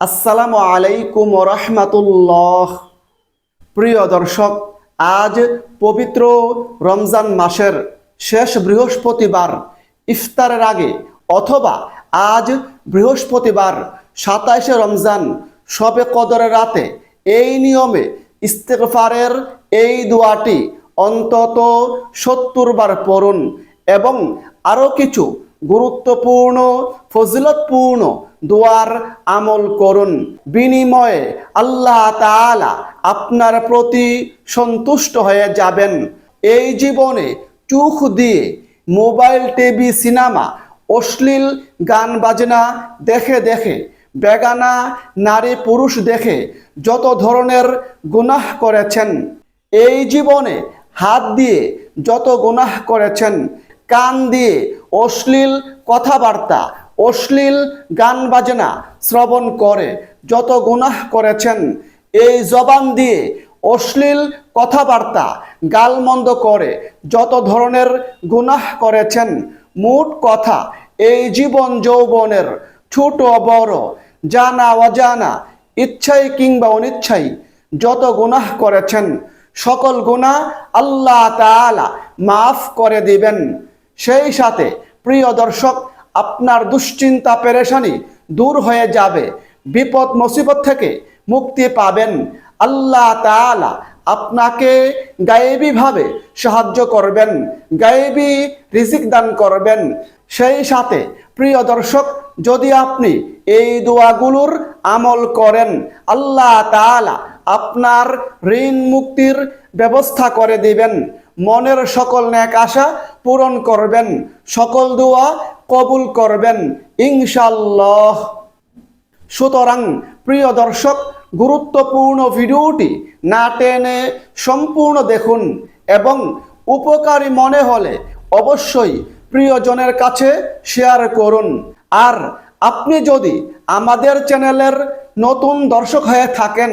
আসসালামু আলাইকুম রহমাতুল্লাহ। প্রিয় দর্শক, আজ পবিত্র রমজান মাসের শেষ বৃহস্পতিবার, ইফতারের আগে অথবা আজ বৃহস্পতিবার, সাতাইশে রমজান সবে কদরের রাতে এই নিয়মে ইস্তেগফারের এই দোয়াটি অন্তত সত্তর বার পড়ুন এবং আরও কিছু গুরুত্বপূর্ণ, ফজিলতপূর্ণ দোয়ার আমল করুন। বিনিময়ে আল্লাহ তাআলা আপনার প্রতি সন্তুষ্ট হয়ে যাবেন। এই জীবনে চোখ দিয়ে মোবাইল, টিভি, সিনেমা, অশ্লীল গান বাজনা দেখে দেখে, বেগানা নারী পুরুষ দেখে যত ধরনের গুনাহ করেছেন, এই জীবনে হাত দিয়ে যত গুনাহ করেছেন কান দিয়ে অশ্লীল কথাবার্তা, অশ্লীল গান বাজনা শ্রবণ করে, যত গুনাহ করেছেন, এই জবান দিয়ে অশ্লীল কথাবার্তা গালমন্দ করে, যত ধরনের গুনাহ করেছেন, মোট কথা এই জীবন যৌবনের ছোট বড়, জানা অজানা, ইচ্ছাই কিংবা অনিচ্ছাই, যত গুনাহ করেছেন, সকল গুনাহ আল্লাহ তাআলা মাফ করে দিবেন। সেই সাথে প্রিয় দর্শক, আপনার দুশ্চিন্তা পেরেশানি দূর হয়ে যাবে। বিপদ মুসিবত থেকে মুক্তি পাবেন। আল্লাহ তাআলা আপনাকে গায়েবীভাবে সাহায্য করবেন, গায়েবী রিজিক দান করবেন। সেই সাথে প্রিয় দর্শক, যদি আপনি এই দোয়াগুলোর আমল করেন, আল্লাহ তাআলা আপনার ঋণ মুক্তির ব্যবস্থা করে দিবেন। মনের সকল ন্যাক আশা পূরণ করবেন। সকল দোয়া কবুল করবেন ইনশাল্লাহ সুতরাং, প্রিয় দর্শক, গুরুত্বপূর্ণ ভিডিওটি না টেনে সম্পূর্ণ দেখুন এবং উপকারী মনে হলে অবশ্যই প্রিয়জনের কাছে শেয়ার করুন। আর আপনি যদি আমাদের চ্যানেলের নতুন দর্শক হয়ে থাকেন,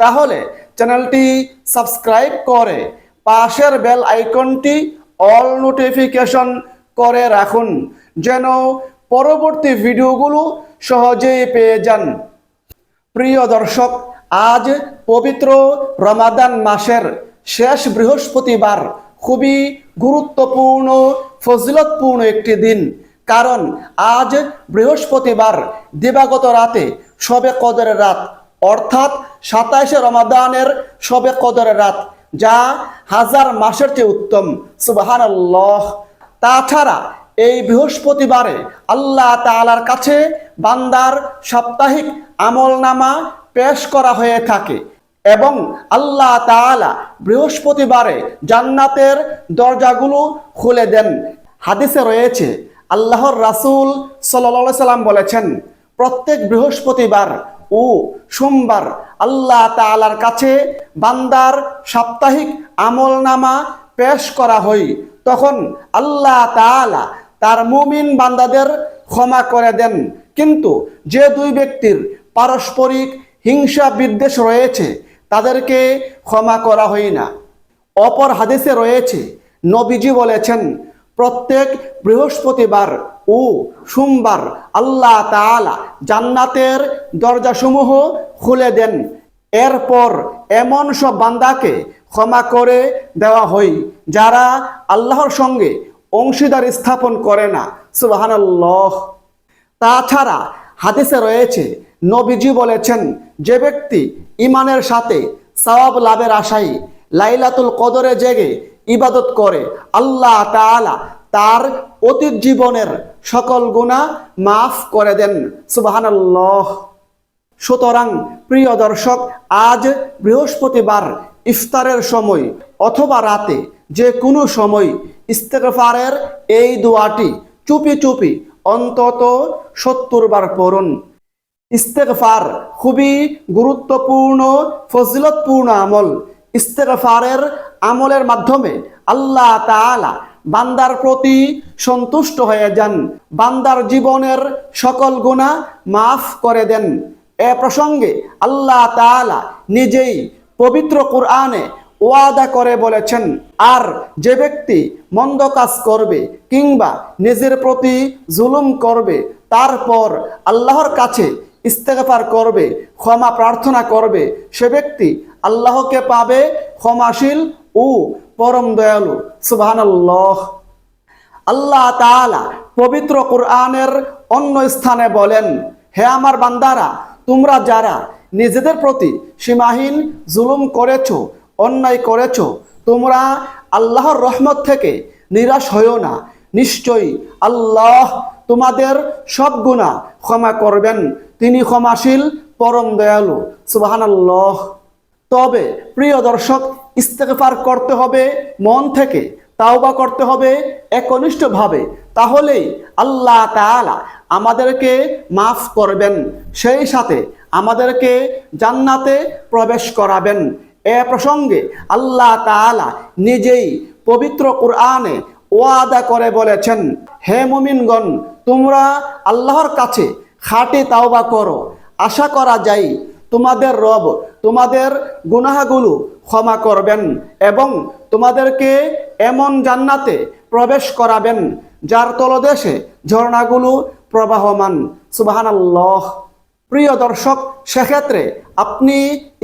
তাহলে চ্যানেলটি সাবস্ক্রাইব করে পাশের বেল আইকনটি অল নোটিফিকেশন করে রাখুন, যেন পরবর্তী ভিডিওগুলো সহজেই পেয়ে যান। প্রিয় দর্শক, আজ পবিত্র রমাদান মাসের শেষ বৃহস্পতিবার খুবই গুরুত্বপূর্ণ, ফজিলতপূর্ণ একটি দিন। কারণ আজ বৃহস্পতিবার, দিবাগত রাতে সবে কদরের রাত, অর্থাৎ সাতাইশে রমাদানের সবে কদরের রাত। যা হাজার মাসের চেয়ে উত্তম। সুবাহান তাছাড়া এই বৃহস্পতিবারে আল্লাহ তাআলার কাছে বান্দার সাপ্তাহিক আমলনামা পেশ করা হয়ে থাকে এবং আল্লাহ তাআলা বৃহস্পতিবারে জান্নাতের দরজাগুলো খুলে দেন। হাদিসে রয়েছে, আল্লাহর রাসূল সাল্লাম বলেছেন, প্রত্যেক বৃহস্পতিবার ও সোমবার আল্লাহ তাআলার কাছে বান্দার সাপ্তাহিক আমলনামা পেশ করা হয়। তখন আল্লাহ তাআলা তার মুমিন বান্দাদের ক্ষমা করে দেন। কিন্তু যে দুই ব্যক্তির পারস্পরিক হিংসা বিদ্বেষ রয়েছে, তাদেরকে ক্ষমা করা হয় না। অপর হাদিসে রয়েছে, নবীজি বলেছেন, প্রত্যেক বৃহস্পতিবার ও সোমবার আল্লাহ তাআলা জান্নাতের দরজাসমূহ খুলে দেন। এরপর এমন সব বান্দাকে ক্ষমা করে দেওয়া হয়, যারা আল্লাহর সঙ্গে অংশীদার স্থাপন করে না। সুবহানাল্লাহ। তাছাড়া হাদিসে রয়েছে, নবীজি বলেছেন, যে ব্যক্তি ইমানের সাথে সওয়াব লাভের আশায় লাইলাতুল কদরে জেগে ইবাদত করে, আল্লাহ তাআলা তার অতীত জীবনের সকল গুণা মাফ করে দেন। সুবহানাল্লাহ। সুতরাং প্রিয় দর্শক, আজ বৃহস্পতিবার ইফতারের সময় অথবা রাতে যে কোনো সময় ইস্তেগফারের এই দোয়াটি চুপি চুপি অন্তত সত্তর বার পড়ুন। ইস্তেগফার খুবই গুরুত্বপূর্ণ, ফজিলতপূর্ণ আমল। ইস্তেগফারের আমলের মাধ্যমে আল্লাহ তাআলা বান্দার প্রতি সন্তুষ্ট হয়ে যান। বান্দার জীবনের সকল গুণা মাফ করে দেন। এ প্রসঙ্গে আল্লাহ তাআলা নিজেই পবিত্র কোরআনে ওয়াদা করে বলেছেন, আর যে ব্যক্তি মন্দ কাজ করবে কিংবা নিজের প্রতি জুলুম করবে, তারপর আল্লাহর কাছে ইস্তেগফার করবে, ক্ষমা প্রার্থনা করবে, সে ব্যক্তি আল্লাহকে পাবে ক্ষমাশীল ও পরম দয়ালু, সুবহানাল্লাহ। আল্লাহ পবিত্র কোরআনের অন্য স্থানে বলেন, হে আমার বান্দারা, তোমরা যারা নিজেদের প্রতি সীমাহীন জুলুম করেছ, অন্যায় করেছ, তোমরা আল্লাহর রহমত থেকে নিরাশ হইও না। নিশ্চয়ই আল্লাহ তোমাদের সব গুণা ক্ষমা করবেন। তিনি ক্ষমাশীল, পরম দয়ালু, সুবহানাল্লাহ। তবে প্রিয় দর্শক ইস্তেগফার করতে হবে মন থেকে, তাওবা করতে হবে একনিষ্ঠভাবে। তাহলেই আল্লাহ তাআলা আমাদেরকে মাফ করবেন, সেই সাথে আমাদেরকে জান্নাতে প্রবেশ করাবেন। এ প্রসঙ্গে আল্লাহ তাআলা নিজেই পবিত্র কোরআনে ওয়াদা করে বলেছেন, হে মুমিনগণ, তোমরা আল্লাহর কাছে খাঁটি তাওবা করো। আশা করা যায় তোমাদের রব, তোমাদের গুনাহগুলো ক্ষমা করবেন এবং তোমাদেরকে এমন জান্নাতে প্রবেশ করাবেন, যার তলদেশে ঝর্ণাগুলো প্রবাহমান। সুবাহানাল্লাহ। প্রিয় দর্শক, সেক্ষেত্রে আপনি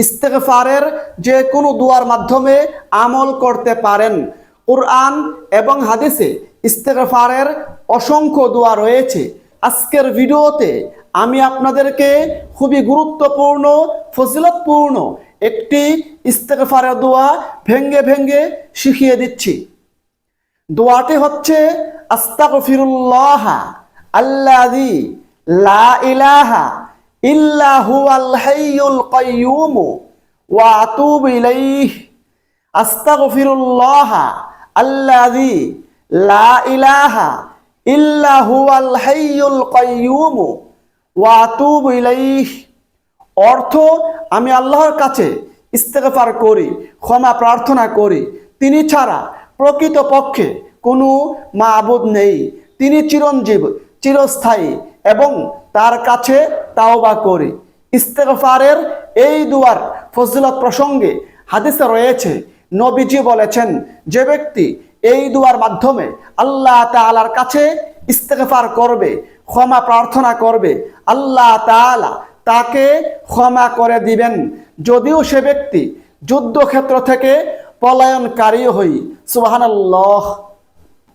ইস্তেগফারের যে কোনো দুয়ার মাধ্যমে আমল করতে পারেন। কোরআন এবং হাদিসে ইস্তেগফারের অসংখ্য দোয়া রয়েছে। আজকের ভিডিওতে আমি আপনাদেরকে খুবই গুরুত্বপূর্ণ, ফজিলতপূর্ণ একটি ইস্তেগফারের দোয়া ভেঙ্গে ভেঙ্গে শিখিয়ে দিচ্ছি। দোয়াটি হচ্ছে, আস্তাগফিরুল্লাহ আল্লাযী লা ইলাহা ইল্লা হুয়াল হাইয়ুল কাইয়্যুম ওয়া আতুবু ইলাইহি। আস্তাগফিরুল্লাহ আল্লাযী লা ইলাহা ইল্লা হুয়াল হাইয়ুল কাইয়্যুম ওয়া আতুবু ইলাইহি। অর্থ আমি আল্লাহর কাছে ইস্তেগফার করি, ক্ষমা প্রার্থনা করি। তিনি ছাড়া প্রকৃত পক্ষে কোনো মাবুদ নেই। তিনি চিরঞ্জীব, চিরস্থায়ী এবং তার কাছে তাওবা করি। ইস্তেগফারের এই দুয়ার ফজিলত প্রসঙ্গে হাদিসে রয়েছে, নবীজি বলেছেন, যে ব্যক্তি এই দুয়ার মাধ্যমে আল্লাহ তাআলার কাছে ইস্তেগফার করবে, ক্ষমা প্রার্থনা করবে, আল্লাহ তাআলা তাকে ক্ষমা করে দিবেন। যদিও সে ব্যক্তি যুদ্ধক্ষেত্র থেকে পলায়নকারী হই। সুবহানাল্লাহ।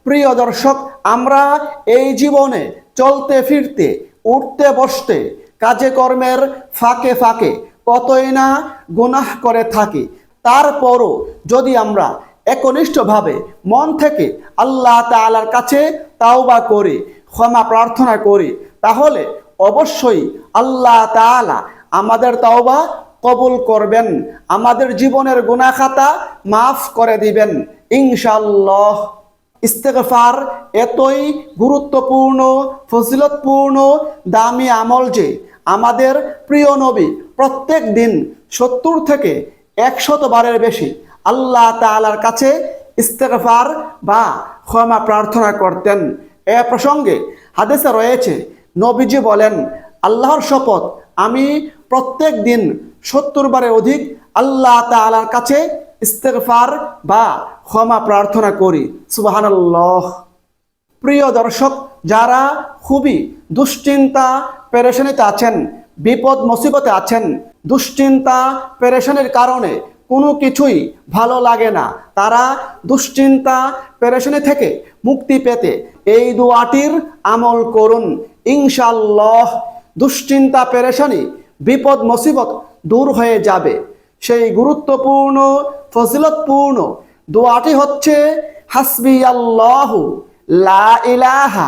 প্রিয় দর্শক, আমরা এই জীবনে চলতে ফিরতে, উঠতে বসতে, কাজে কর্মের ফাঁকে ফাঁকে কতই না গুনাহ করে থাকি। তারপরও যদি আমরা একনিষ্ঠভাবে মন থেকে আল্লাহ তাআলার কাছে তাওবা করি, ক্ষমা প্রার্থনা করি, তাহলে অবশ্যই আল্লাহ তাআলা আমাদের তাওবা কবুল করবেন, আমাদের জীবনের গুনাহ খাতা মাফ করে দিবেন। ইনশাল্লাহ ইস্তেগফার এতই গুরুত্বপূর্ণ, ফজিলতপূর্ণ, দামি আমল যে আমাদের প্রিয় নবী প্রত্যেক দিন সত্তর থেকে একশত বারের বেশি আল্লাহ তাআলার কাছে ইস্তেগফার বা ক্ষমা প্রার্থনা করতেন। এ প্রসঙ্গে হাদিসে রয়েছে নবীজি বলেন, আল্লাহর শপথ, আমি প্রত্যেক দিন সত্তর বারের অধিক আল্লাহ তাআলার কাছে ইস্তেগফার বা ক্ষমা প্রার্থনা করি। সুবহানাল্লাহ। প্রিয় দর্শক, যারা খুবই দুশ্চিন্তা, পেরেশানিতে আছেন বিপদ মুসিবতে আছেন, দুশ্চিন্তা, পেরেশানির কারণে কোনো কিছুই ভালো লাগে না। তারা দুশ্চিন্তা, পেরেশানি থেকে মুক্তি পেতে এই দুয়াটির আমল করুন। ইনশাল্লাহ দুশ্চিন্তা, পেরেশানি, বিপদ, মুসিবত দূর হয়ে যাবে। সেই গুরুত্বপূর্ণ, ফজিলতপূর্ণ দোয়াটি হচ্ছে হাসবি আল্লাহ লা ইলাহা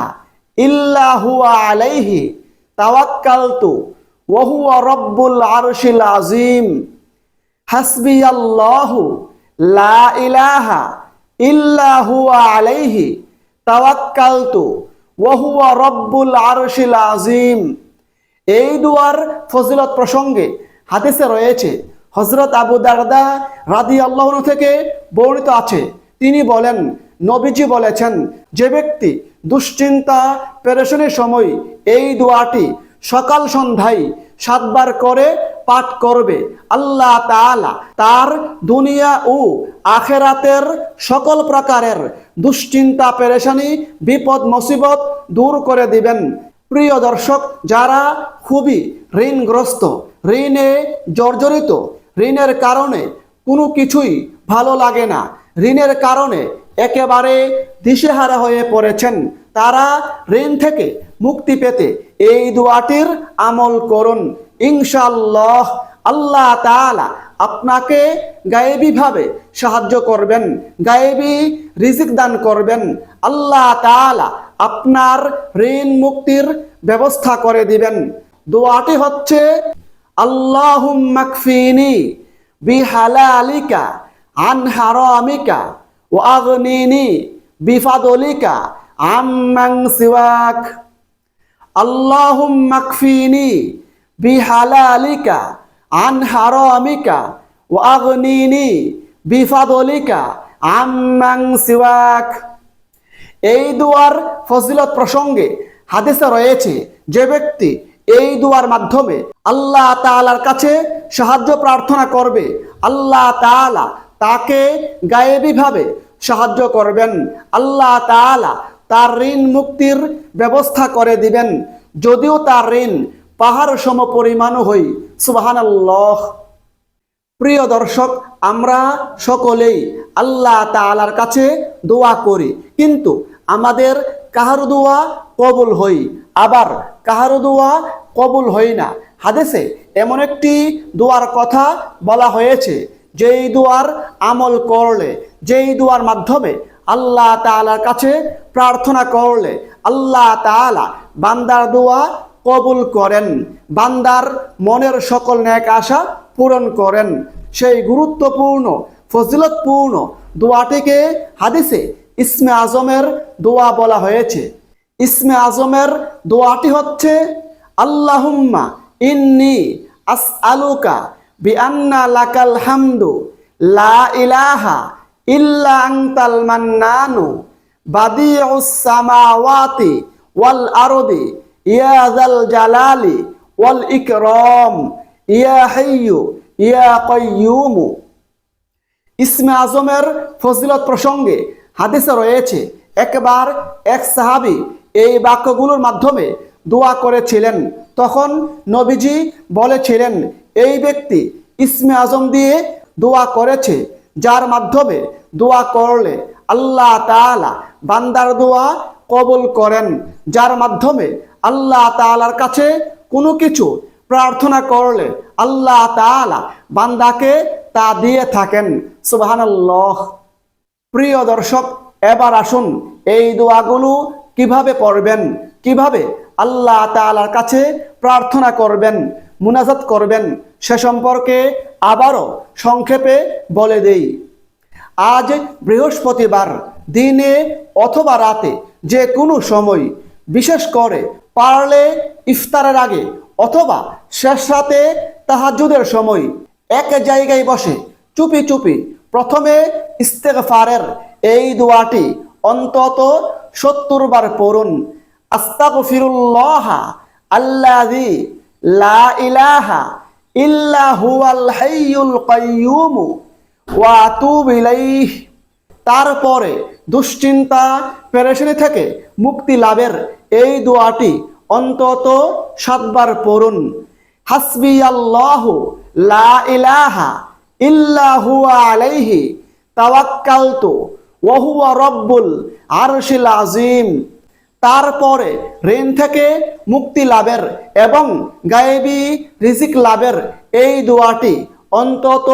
ইল্লাহু আলাইহি তাওয়াক্কালতু ওয়া হুয়া রব্বুল আরশিল আযীম। হাসবি আল্লাহ লা ইলাহা ইল্লাহু আলাইহি, তাওয়াক্কালতু, ওয়া হুয়া রব্বুল আরশিল আযীম। এই দুয়ার ফজিলত প্রসঙ্গে হাদিসে রয়েছে হজরত আবু দারদা রাদি আল্লাহ থেকে বর্ণিত আছে। তিনি বলেন, নবীজি বলেছেন, যে ব্যক্তি দুশ্চিন্তা, পেরেশনের সময় এই দোয়াটি সকাল সন্ধ্যায় সাতবার করে পাঠ করবে। আল্লাহ তাআলা তার দুনিয়া ও আখেরাতের সকল প্রকারের দুশ্চিন্তা, পেরেশানি, বিপদ, মুসিবত দূর করে দিবেন। প্রিয় দর্শক, যারা খুবই ঋণগ্রস্ত, ঋণে জর্জরিত, ঋণের কারণে কোনো কিছুই ভালো লাগে না, ঋণের কারণে একেবারে দিশেহারা হয়ে পড়েছেন তারা ঋণ থেকে মুক্তি পেতে এই দোয়াটির আমল করুন। ইনশাল্লাহ আল্লাহ তাআলা আপনাকে গায়েবীভাবে সাহায্য করবেন, গায়েবী রিজিক দান করবেন। আল্লাহ তাআলা আপনার ঋণ মুক্তির ব্যবস্থা করে দিবেন। দোয়াটি হচ্ছে আল্লাহ আল্লাহুম্মাকফিনি বিহালালিকা, আন হারামিকা, ওয়া আগনিনি বিফাদলিকা আম্মান সিওয়াক। আল্লাহুম্মাকফিনি বিহালালিকা, আন হারামিকা, ওয়া আগনিনি বিফাদলিকা আম্মান সিওয়াক। এই দুয়ার ফজিলত প্রসঙ্গে হাদিসে রয়েছে যে ব্যক্তি এই দুয়ার মাধ্যমে আল্লাহ তালার কাছে সাহায্য প্রার্থনা করবে, আল্লাহ তাআলা তাকে গায়েবীভাবে সাহায্য করবেন। আল্লাহ তাআলা তার ঋণ মুক্তির ব্যবস্থা করে দিবেন। যদিও তার ঋণ পাহাড় সম পরিমাণও হই। সুবহানাল্লাহ। প্রিয় দর্শক, আমরা সকলেই আল্লাহ তাআলার কাছে দোয়া করি। কিন্তু আমাদের কাহারু দোয়া কবুল হই, আবার কাহারু দোয়া কবুল হই না। হাদেসে এমন একটি দোয়ার কথা বলা হয়েছে, যেই দোয়ার আমল করলে, যেই দোয়ার মাধ্যমে আল্লাহ তাআলার কাছে প্রার্থনা করলে আল্লাহ তাআলা বান্দার দোয়া কবুল করেন, বান্দার মনের সকল ন্যাক আশা পূরণ করেন। সেই গুরুত্বপূর্ণ, ফজিলতপূর্ণ দোয়াটিকে হাদিসে ইসমে আজমের দোয়া বলা হয়েছে। ইসমে আজমের দোয়াটি হচ্ছে, আল্লাহুম্মা ইন্নি আস আলুকা বি আন্না লাকাল হামদু, লা ইলাহা সামাওয়াতি ওয়াল আরদি জালালি ওয়াল ইয়া ইয়া ইসমে আজমের ফজিলত প্রসঙ্গে হাদিসে রয়েছে, একবার এক সাহাবি এই বাক্যগুলোর মাধ্যমে দোয়া করেছিলেন। তখন নবীজি বলেছিলেন, এই ব্যক্তি ইসমে আজম দিয়ে দোয়া করেছে যার মাধ্যমে দোয়া করলে আল্লাহ তাআলা বান্দার দোয়া কবল করেন, যার মাধ্যমে আল্লাহ তাআলার কাছে কোনো কিছু প্রার্থনা করলে আল্লাহ তাআলা বান্দাকে তা দিয়ে থাকেন। সুবহানাল্লাহ। প্রিয় দর্শক, এবার আসুন এই দোয়াগুলো কীভাবে পড়বেন, কীভাবে আল্লাহ তাআলার কাছে প্রার্থনা করবেন মুনাজাত করবেন। সে সম্পর্কে আবারও সংক্ষেপে বলে দেই। আজ বৃহস্পতিবার দিনে অথবা রাতে যে কোনো সময়, বিশেষ করে পারলে ইফতারের আগে অথবা শেষ রাতে তাহাজুদের সময় এক জায়গায় বসে চুপি চুপি প্রথমে ইস্তেগফারের এই দোয়াটি অন্তত সত্তর বার পড়ুন। আস্তাগফিরুল্লাহ আল্লাযী লা ইলাহা ইল্লা হুয়াল হাইয়ুল কাইয়্যুম ওয়া আতুবু ইলাইহি। তারপরে দুশ্চিন্তা পেরেশানি থেকে মুক্তি লাভের এই দোয়াটি অন্তত সাতবার পড়ুন। হাসবি আল্লাহ লা ইলাহা ইল্লা হুয়া আলাইহি। তাওয়াক্কালতু ওয়া হুয়া রব্বুল আরশিল আজিম তারপরে ঋণ থেকে মুক্তি লাভের এবং গায়েবী রিজিক লাভের এই দোয়াটি অন্তত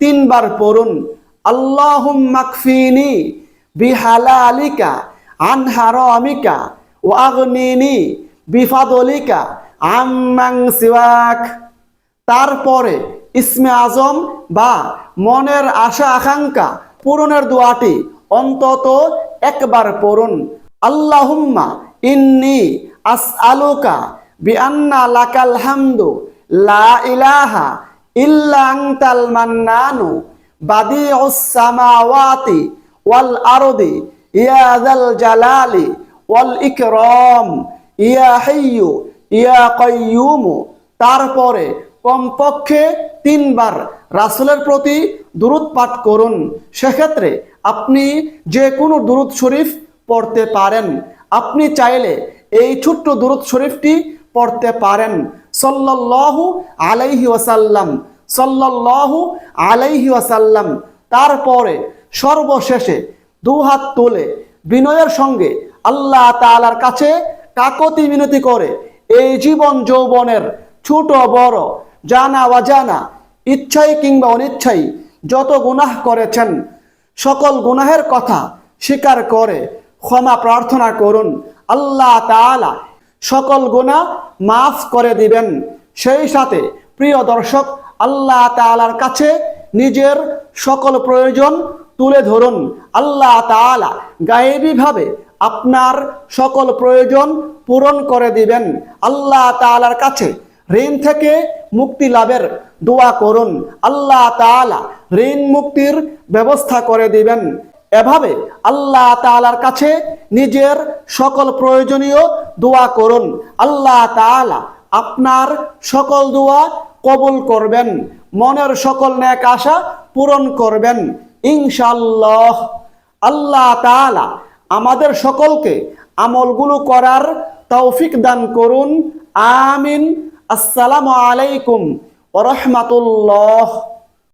তিনবার পড়ুন। আল্লাহুম্মাকফিনি বিহালালিকা আন হারামিকা ওয়া আগনিনি বিফাদলিকা, আম্মান সিওয়াক। তারপরে ইসমে আজম বা মনের আশা আকাঙ্ক্ষা পূরণের দোয়াটি অন্তত একবার পড়ুন। আল্লাহুম্মা ইন্নি আসআলুকা বিআন্না লাকাল হামদু, লা ইলাহা ইল্লা আনতাল মান্নানু, বাদিউস সামাওয়াতি ওয়াল আরদি, ইয়া যাল জালালি ওয়াল ইকরাম, ইয়া হাইয়ু, ইয়া কাইয়ুমু। তারপরে কমপক্ষে তিনবার রাসুলের প্রতি দুরুদ পাঠ করুন। সেক্ষেত্রে আপনি যে কোনো দুরুদ শরীফ পড়তে পারেন। আপনি চাইলে এই ছোট্ট দুরুদ শরীফটি পড়তে পারেন। সল্লাল্লাহু আলাইহি ওয়াসাল্লাম, সল্লাল্লাহু আলাইহি ওয়াসাল্লাম। তারপরে সর্বশেষে দুহাত তুলে বিনয়ের সঙ্গে আল্লাহ তাআলার কাছে কাকতি মিনতি করে এই জীবন যৌবনের ছোট বড় জানা অজানা ইচ্ছাই কিংবা অনিচ্ছাই যত গুনাহ করেছেন, সকল গুনাহের কথা স্বীকার করে ক্ষমা প্রার্থনা করুন। আল্লাহ তাআলা সকল গুনাহ মাফ করে দিবেন। সেই সাথে প্রিয় দর্শক, আল্লাহ তাআলার কাছে নিজের সকল প্রয়োজন তুলে ধরুন। আল্লাহ তাআলা গায়েবীভাবে আপনার সকল প্রয়োজন পূরণ করে দিবেন। আল্লাহ তাআলার কাছে ঋণ থেকে মুক্তি লাভের দোয়া করুন। আল্লাহ তাআলা ঋণ মুক্তির ব্যবস্থা করে দিবেন। এভাবে আল্লাহ তাআলার কাছে নিজের সকল প্রয়োজনীয় দোয়া করুন। আল্লাহ তাআলা আপনার সকল দোয়া কবুল করবেন। মনের সকল ন্যাক আশা পূরণ করবেন। ইনশাল্লাহ আল্লাহ তাআলা আমাদের সকলকে আমলগুলো করার তৌফিক দান করুন। আমিন। আসসালামু আলাইকুম ওয়া রাহমাতুল্লাহ।